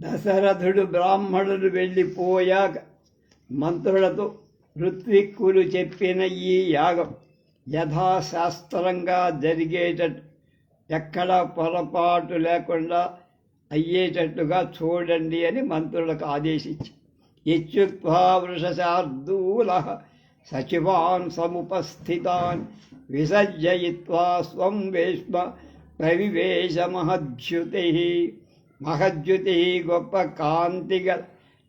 దశరథుడు బ్రాహ్మణుడు వెళ్ళిపోయాక మంత్రులతో ఋత్విక్కులు చెప్పిన ఈ యాగం యథాశాస్త్రంగా జరిగేటట్టు. ఎక్కడ పొరపాటు లేకుండా అయ్యేటట్టుగా చూడండి అని మంత్రులకు ఆదేశించి. ఇత్యుక్వా వృషశార్దూల సచివాన్ సముపస్థితాన్ విసర్జయిత్వా స్వం వేష్మ ప్రవివేశ మహద్యుతి మహద్యుతి గొప్ప కాంతిగల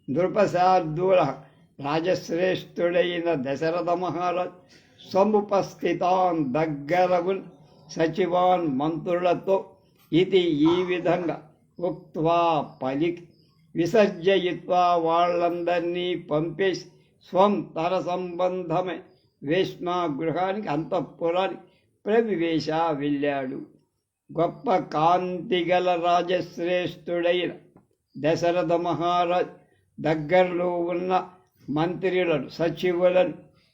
నృపశార్దుల రాజశ్రేష్ఠుడైన దశరథ మహారాజ్ సముపస్థితాన్ దగ్గరవున్ సచివాన్ మంత్రులతో ఇది ఈ విధంగా ఉక్త్వా పలికి విసర్జయిత్వా వాళ్ళందరినీ పంపేసి స్వం తర సంబంధమే వేష్మ గృహానికి అంతఃపురానికి ప్రవివేశ వెళ్ళాడు. గొప్ప కాంతిగల రాజశ్రేష్ఠుడైన దశరథ మహారాజ్ దగ్గరలో ఉన్న మంత్రులను సచివులను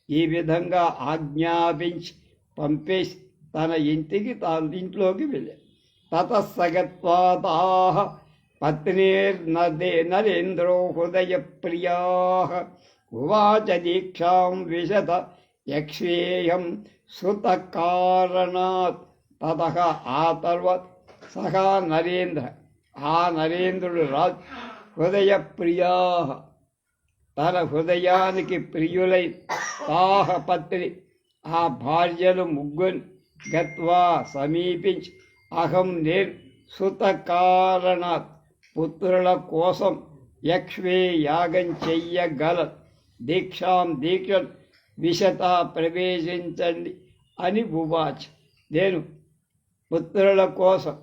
ఈ విధంగా ఆజ్ఞాపించి పంపేసి తన ఇంటికి తాను ఇంట్లోకి వెళ్ళాడు. తతస్సగత్వాతా పత్నిర్నదే నరేంద్రో హృదయ ప్రియా ఉవాచ దీక్షాం విశత యక్ష్యేయం సుత కారణాత్ తత ఆ తర్వాత సహా నరేంద్ర ఆ నరేంద్రుడు రాజ్ హృదయ ప్రియా తన హృదయానికి ప్రియులై తాహపత్రి ఆ భార్యలు ముగ్గురు గత్వా సమీపించి అహం నేను సుత కారణాత్ పుత్రుల కోసం యక్ష్వే యాగం చెయ్యగల దీక్షాం దీక్ష విశత ప్రవేశించండి అని ఉవాచ్ నేను పుత్రుల కోసం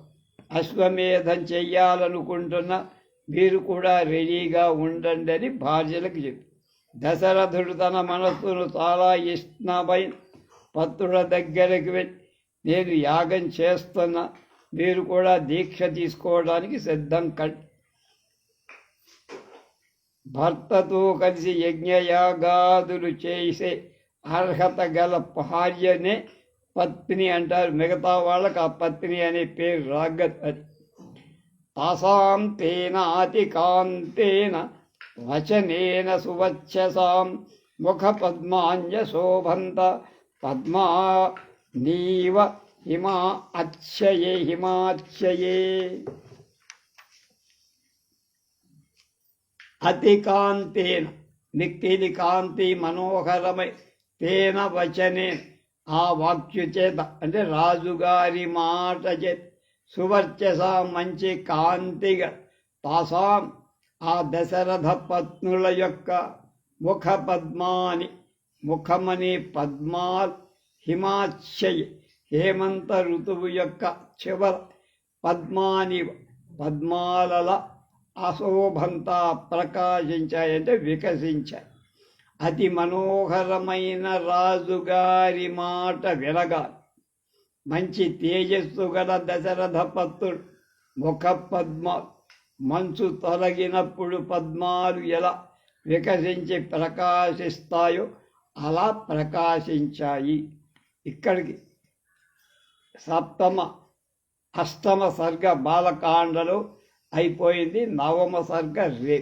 అశ్వమేధం చెయ్యాలనుకుంటున్న మీరు కూడా రెడీగా ఉండండి అని భార్యలకు చెప్పి. దశరథుడు తన మనస్సును చాలా ఇష్టమైన పత్రుల దగ్గరికి వెళ్ళి నేను యాగం చేస్తున్నా మీరు కూడా దీక్ష తీసుకోవడానికి సిద్ధం కండి భర్తతో కలిసి యజ్ఞయాగాదులు చేసే అర్హత గల భార్యనే పత్ని అంటారు. మిగతా వాళ్ళకు ఆ పత్ని అనే పేరు రాగదు అది. తాసాం తేన అతి కాంతేన వచనేన సువచ్చసాం ముఖ పద్మాంజ శోభంత పద్మా నీవ హిమా అచ్చయే హిమాచ్చయే. అతికాంతేన కాంతేన కాంతి మనోహరమై తేన వచనే. ఆ వాక్యు చేత అంటే రాజుగారి మాట చేత సువర్చస మంచి కాంతిగా తాసాం. ఆ దశరథ పత్నుల యొక్క ముఖ పద్మాని ముఖమని పద్మాల్ హిమాచ్చయ హేమంత ఋతువు యొక్క చివర పద్మాని పద్మాలల అశోభంత ప్రకాశించాయంటే వికసించాయి. అతి మనోహరమైన రాజుగారి మాట వినగాలి. మంచి తేజస్సు గల దశరథ పత్తుడు ముఖ పద్మ మంచు తొలగినప్పుడు పద్మాలు ఎలా వికసించి ప్రకాశిస్తాయో అలా ప్రకాశించాయి. ఇక్కడికి సప్తమ అష్టమ సర్గ బాలకాండలో అయిపోయింది నవమ సర్గ రే